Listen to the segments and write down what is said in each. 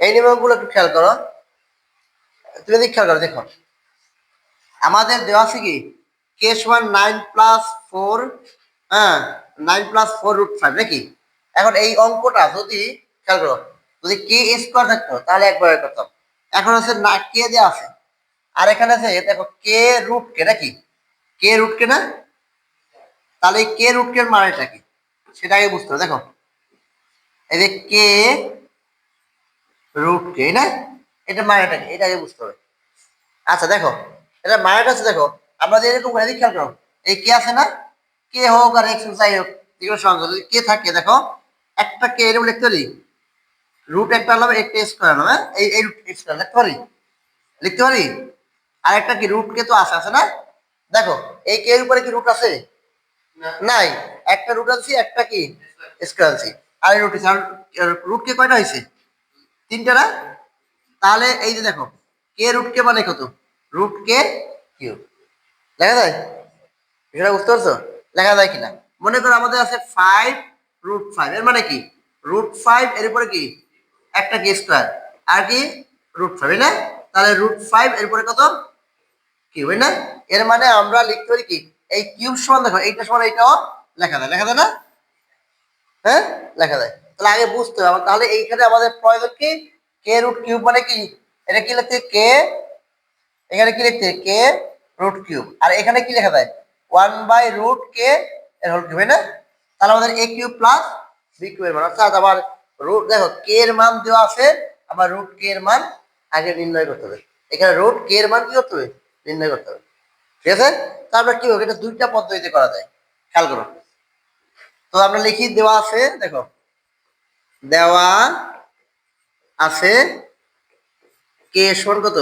এই নিয়মগুলো একটু খেয়াল করো। তুমি যদি খেয়াল করো, দেখো। আমাদের দেওয়া আছে কি? কে সমান নাইন প্লাস ফোর হ্যাঁ nine plus four root five নাকি? এখন এই অঙ্কটা যদি খেয়াল করো, যদি কে স্কোয়ার থাকতো, তাহলে একবার করতাম এখন আছে না কে দেওয়া আছে। আর এখানে আছে, দেখো কে রুট কে নাকি? কে রুট কে না? তাহলে কে রুট কে মানেটা কি? সেটা আগে বুঝতে হবে, দেখো। এই যে কে রুট কে না এটা মানেটা কি এটা আগে বুঝতে হবে। আচ্ছা দেখো, এটা মানেটা আছে দেখো, আমরা এরকম করে খেয়াল করো, এই কে আছে না? কে হোক আর এক্স যাই হোক যেগুলো সংখ্যা যদি কে থাকে, দেখো, একটা কে, এরকম লিখতে পারি? রুট একটা হলাম একটা স্কোয়ার হলাম হ্যাঁ? এই এই রুট স্কোয়ার লিখতে পারি? লিখতে পারি? আর একটা কি রুট কে তো আছে আছে না? দেখো, এই কে এর উপরে কি রুট আছে? নাই। একটা রুট আছে, একটা কি? স্কোয়ার আছে। আর রুট রুট কে কয়টা হয়েছে? তিনটা না? তাহলে এই যে দেখো কে রুট কে মানে কত? রুট কে কিউ লেখা যায়? এটা বুঝতে পারছ? লেখা যায় কিনা? মনে করো আমাদের আছে ফাইভ রুট ফাইভ এর মানে কি? রুট ফাইভ এর উপরে কি? একটা কি স্কোয়ার আর কি? রুট ফাইভ না? তাহলে রুট ফাইভ এর উপরে কত? কিউব না? এর মানে আমরা লিখতে পারি কি? এই কিউব সমান দেখো, এইটা সমান, এইটাও লেখা যায়। লেখা যায় না? হ্যাঁ? লেখা যায়। তাহলে আগে বুঝতে হবে। তাহলে এইখানে আমাদের প্রয়োজন কি? কে রুট কিউব মানে কি? এটা কি লিখতে কে এখানে কি লিখতে কে রুট কিউব আর এখানে কি লেখা যায়? ওয়ান বাই রুট কে এর হোল কিউব না? তাহলে আমাদের এ কিউব প্লাস বি কিউবের মান। অর্থাৎ আবার রুট দেখো কে এর মান দেওয়া আছে, আবার রুট কে এর মান আগে নির্ণয় করতে হবে। এখানে রুট কে এর মান কি করতে হবে? নির্ণয় করতে হবে। ঠিক আছে? তারপরে কি হবে? এটা দুইটা পদ্ধতিতে করা যায়। খেয়াল করো। তো আমরা লিখি, দেওয়া আছে, দেখো। দেওয়া আছে কে সমান কত?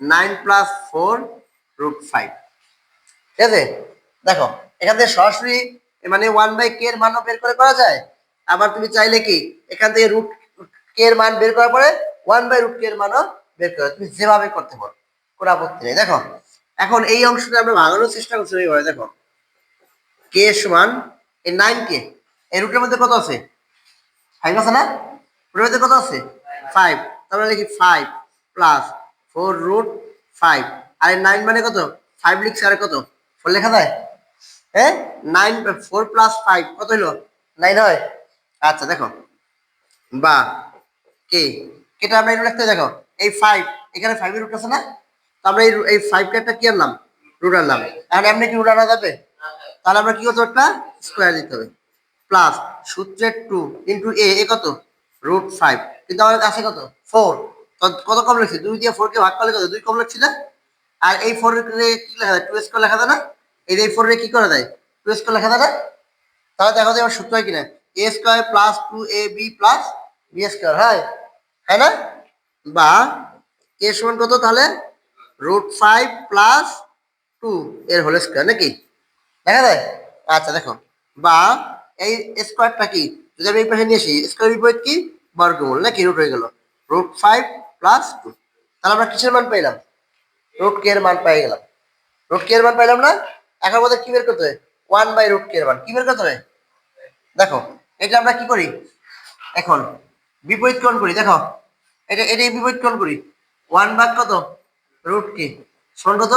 Nine plus four root five ঠিক আছে? দেখো, এখান থেকে সরাসরি মানে ওয়ান বাই কে এর মানও বের করে করা যায়। আবার তুমি চাইলে কি, এখান থেকে রুট কে এর মান বের করার পরে ওয়ান বাই রুট কে এর মানও বের করে, তুমি যেভাবে করতে পারো। কোনো আপত্তি নেই। দেখো, এখন এই অংশটা আমরা ভাঙানোর চেষ্টা করছি এইভাবে। দেখো কে সমান এই নাইন কে এই রুটের মধ্যে কত আছে? ফাইভ আছে না? রুটের কত আছে? ফাইভ তারপরে লিখি five plus four root five আর নাইন মানে কত? ফাইভ লিখছে আর কত? ফোর লেখা যায়? হ্যাঁ? নাইন ফোর প্লাস ফাইভ কত হলো নাইন হয়? আচ্ছা দেখো। বা, কে? কেটা আমরা এটা লিখতে দেখো। এই ফাইভ এখানে ফাইভের রুট আছে না? তো আমরা এই ফাইভটা একটা কি আনলাম? রুট আনলাম। এখন এমনি কি রুট আনা যাবে? তাহলে আমরা কি করতে একটা? স্কোয়ার দিতে হবে। প্লাস সূত্রের টু ইন্টু এ এ কত? রুট ফাইভ কিন্তু আমাদের কাছে কত? ফোর কত কম লিখছি দুই দিয়ে ফোরকে ভাগ করলে কত? দুই কম লিখছি না? আর এই ফোর কি লেখা যায়? টু স্কোয়ার লেখা যায় না? এই এই ফোর কি করা যায়? টু স্কোয়ার লেখা যায় না? তাহলে দেখা যায় আমার সূত্র হয় কিনা? A square plus two A B plus B square হয়? হ্যাঁ না? বা এ সমান কত তাহলে? রুট ফাইভ প্লাস টু এর হোল স্কোয়ার নাকি? দেখা যায়? আচ্ছা দেখো। বা এই স্কোয়ারটা কি? যদি আমি এই পাশে নিয়ে আসি স্কোয়ার বিপরীত কি? বর্গমূল, নাকি রুট হয়ে গেল? রুট ফাইভ প্লাস টু তাহলে আমরা কিসের মান পাইলাম? রুট কে এর মান পেয়ে গেলাম। রুট কে এর মান পাইলাম না? এখন আমাদের কি বের করতে হবে? ওয়ান বাই রুট কে এর মান। কি বের করতে হবে? দেখো, এটা আমরা কি করি? এখন বিপরীত কোণ করি। দেখো, এটা, এটাই বিপরীত কোণ করি। ওয়ান ভাগ কত? রুট কে সমান কত?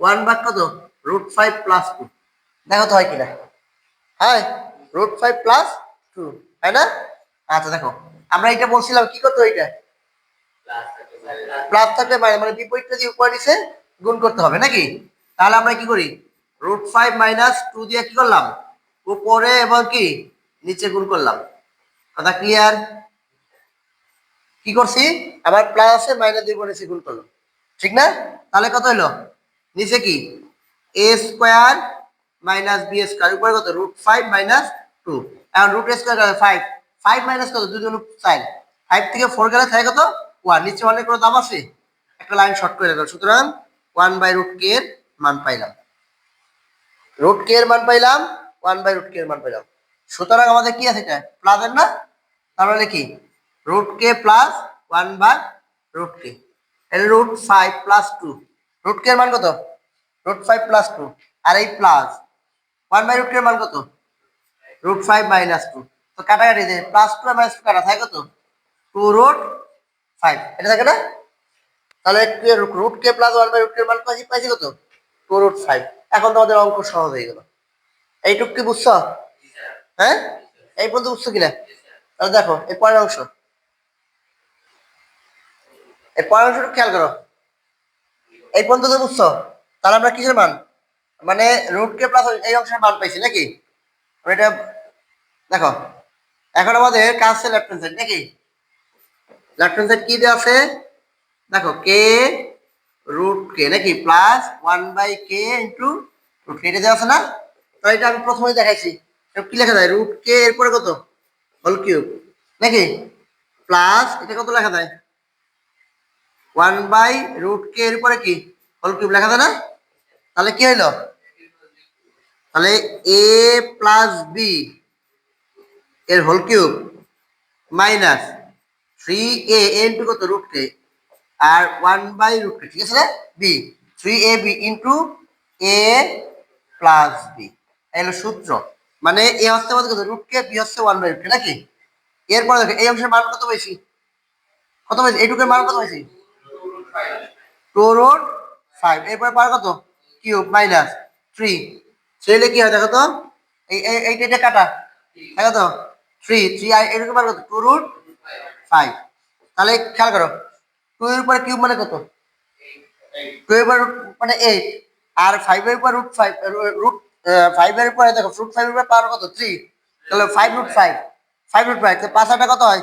ওয়ান ভাগ কত? রুট ফাইভ প্লাস টু দেখো তো হয় কিনা? হ্যাঁ? রুট ফাইভ প্লাস টু তাই না? আচ্ছা দেখো, আমরা এটা বলছিলাম, কি করতে এটা? প্লাস থাকলে বাইরে মানে বিপরীতটা দিয়ে উপরে নিচে গুণ করতে হবে, নাকি? তাহলে আমরা কি করি? রুট ফাইভ মাইনাস টু দিয়ে কি করলাম? উপরে এবং কি? নিচে গুণ করলাম। কথা ক্লিয়ার কি করছি? আবার প্লাস আছে মাইনাস দুই উপরে নিচে গুণ করলাম। ঠিক না? তাহলে কত হলো? নিচে কি? A square minus B square উপরে কত? রুট ফাইভ মাইনাস টু এখন root square five five minus কত? দুই দুগুণ চার। ফাইভ থেকে ফোর গেলে থাকে কত? ওয়ান নিচে অনেক কোনো দাম আছে? একটা লাইন শর্ট করে দেবো সুতরাং ওয়ান বাই রুট কে এর মান পাইলাম। রুট কে এর মান পাইলাম ওয়ান বাই রুট কে এর মান পাইলাম। সুতরাং আমাদের কি আছে এটা? প্লাসের না? তাহলে কি? Root K plus one by root K এটা root five plus two root K এর মান কত? রুট ফাইভ প্লাস টু আর এই plus one by root K এর মান কত? রুট ফাইভ মাইনাস টু তো কাটাকাটি দেয় প্লাস টু মাইনাস টু কাটা থাকে তো টু রুট ফাইভ এটা থাকে না? তাহলে root K plus one by root K মান পাইছি পাইছি কত? টু রুট ফাইভ এখন তোমাদের অঙ্ক সহজ হয়ে গেল। এইটুক কি বুঝছ? হ্যাঁ? এই পর্যন্ত বুঝছ কিনা? তাহলে দেখো, এই পরের অংশ। এই পরের অংশটা খেয়াল করো। এই পর্যন্ত তো বুঝছ? তাহলে আমরা কিসের মান? মানে রুট কে প্লাস এই অংশের মান পাইছি নাকি? এটা দেখো, এখন আমাদের কাজ আছে লেফট হ্যান্ড সাইড নাকি? লেফট হ্যান্ড সাইড কি দেওয়া আছে? দেখো কে রুট কে নাকি? Plus one by K into root K এটা দেওয়া আছে না? তো এটা আমি প্রথমে দেখাইছি। কি লেখা যায়? রুট কে এরপরে কত? হোল কিউব নাকি? প্লাস এটা কত লেখা যায়? ওয়ান বাই রুট কে এর উপরে কি? হোল কিউব লেখা যায় না? তাহলে কি হইল? তাহলে এ প্লাস বি এর whole cube minus three A into কত? রুট কে আর ওয়ান বাই রুট কে ঠিক আছে B three A B into A plus B এলো সূত্র। মানে এ হচ্ছে আমাদের কত? রুট কে বি হচ্ছে ওয়ান বাই রুট কে নাকি? এরপরে দেখো, এই অংশের মান কত বেশি? কত বেশি? এইটুকুর মান কত বেশি? টু রুট ফাইভ এরপরে পার কত? কিউব মাইনাস থ্রি থ্রি কি হয় দেখো তো? এই, এই- এইটা কাটা। দেখো তো? থ্রি থ্রি আর এরকম পার কত? টু রুট ফাইভ তাহলে খেয়াল করো। টু এর উপরে কিউব মানে কত? টু এর উপর মানে এইট আর ফাইভের উপর রুট ফাইভ রুট ফাইভের উপরে দেখো রুট ফাইভের উপরে পাওয়ার কত? থ্রি তাহলে five root five five root five পাঁচ হাজার কত হয়?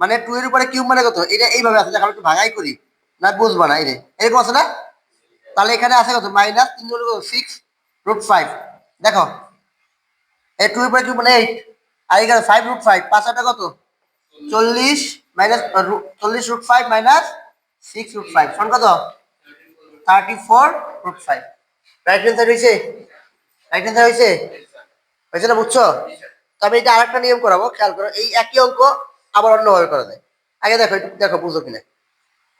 মানে টু এর উপরে কিউব মানে কত? এটা এইভাবে আছে দেখো একটু ভাগাই করি। না বুঝব না, এই রে এরকম আছে না? তাহলে এখানে আছে কত? মাইনাস তিন সিক্স রুট ফাইভ দেখো এই টু উপরে কিউব মানে এইট আর এখানে ফাইভ রুট ফাইভ পাঁচ হাজার কত? চল্লিশ মাইনাস চল্লিশ root five minus six root five সমান কত? Thirty four root five right answer হয়েছে? রাইট অ্যান্সার হয়েছে? হয়েছে না, বুঝছ? তবে এটা আরেকটা নিয়ম করাবো, খেয়াল করো, এই একই অঙ্ক আবার অন্যভাবে করা যায়। আগে দেখো, একটু দেখো বুঝো কিনা?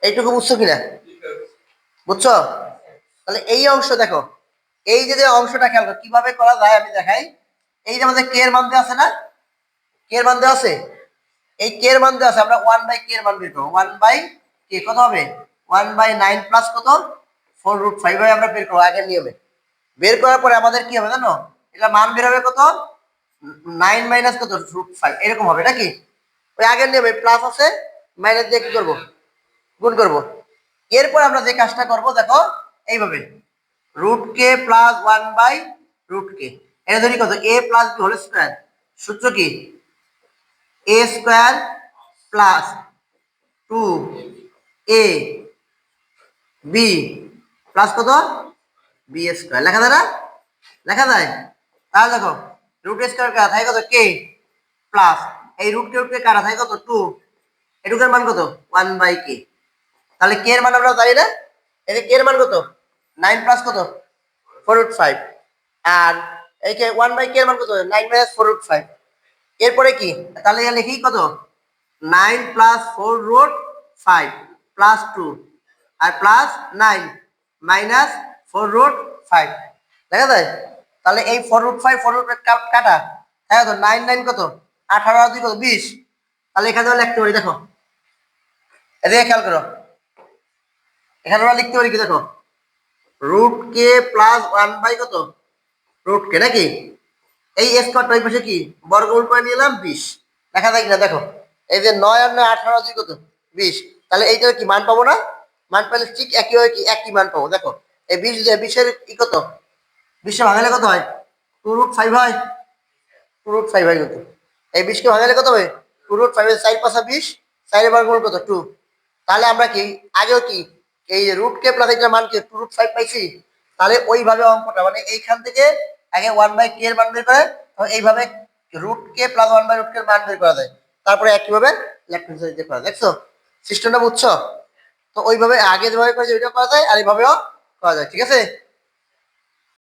এইটুকু বুঝছ কিনা? বুঝছ? তাহলে এই অংশ দেখো এই যে অংশটা খেয়াল করো, কীভাবে করা যায় আমি দেখাই। এই যে আমাদের কে এর মান আছে না? কে এর মান আছে? এই কে এর মান আছে, আমরা ওয়ান বাই কে এর মান বের করব। ওয়ান বাই কে কত হবে? ওয়ান বাই নাইন প্লাস কত? ফোর রুট ফাইভ বাই আমরা বের করব আগের নিয়মে। বের করার পরে আমাদের কি হবে জানো? এটা মান বের হবে কত? নাইন মাইনাস কত? রুট ফাইভ এরকম হবে, নাকি? ওই আগের নিয়মে প্লাস আছে মাইনাস দিয়ে কি করব? গুণ করব। এরপর আমরা যে কাজটা করব, দেখো, এইভাবে। Root K plus one by root K এটা ধরি কত? A plus B whole square সূত্র কি? A square plus two A B plus কত? বি স্কোয়ার লেখা না লেখা যায়? তাহলে দেখো রুট স্কোয়ার কাটা থাকে কত? কে প্লাস এই রুট কে রুট কে কাটা থাকে কত? টু এটুকের মান কত? ওয়ান বাই কে তাহলে কে এর মান আমরা জানি না? এই কে এর মান কত? নাইন প্লাস কত? ফোর রুট ফাইভ আর এই কে ওয়ান বাই কে মান কত? Nine minus four root five এরপরে কি? তাহলে এখানে লিখি কত? Nine plus four root five plus two আর plus nine minus four root five দেখা যায়? তাহলে এই four root five four root কাটা? হ্যাঁ তো নাইন নাইন কত? আঠারো আর দুই কত? বিশ। তাহলে এখানে আমরা লিখতে পারি, দেখো। এদিকে খেয়াল করো। এখানে আমরা লিখতে পারি কি, দেখো? Root K plus one by কত? রুট কে নাকি? এই স্কোয়ারটা ওই পাশে কি? বর্গমূল করে নিলাম, বিশ। দেখা যায় কিনা, দেখো। এই যে নয় আর নয়, আঠারো দুই কত? বিশ। তাহলে এইটার কি মান পাবো না? মান পেলে ঠিক একই হয় কি? একই মান পাবো, দেখো। এই বিশ বিশের কি কত? বিশে ভাঙালে কত হয়? টু রুট ফাইভ হয়। টু রুট ফাইভ হয় কত? এই বিশকে ভাঙালে কত হবে টু রুট ফাইভের চার পাশা বিশ, চারের বর্গমূল কত? টু তাহলে আমরা কি? আগেও কি? এই রুট কে প্লাস এটার মান টু রুট ফাইভ পাইছি, তাহলে ওইভাবে অঙ্কটা মানে এইখান থেকে আগে ওয়ান বাই কে এর মান বের করে এইভাবে root K plus one by root K মান বের করা যায়। তারপরে একইভাবে লেফট হ্যান্ড সাইড করা দেখছ? সিস্টেমটা বুঝছ? তো ওইভাবে আগে যেভাবে করেছে, ওইটা করা যায়, আর এইভাবেও করা যায়, ঠিক আছে?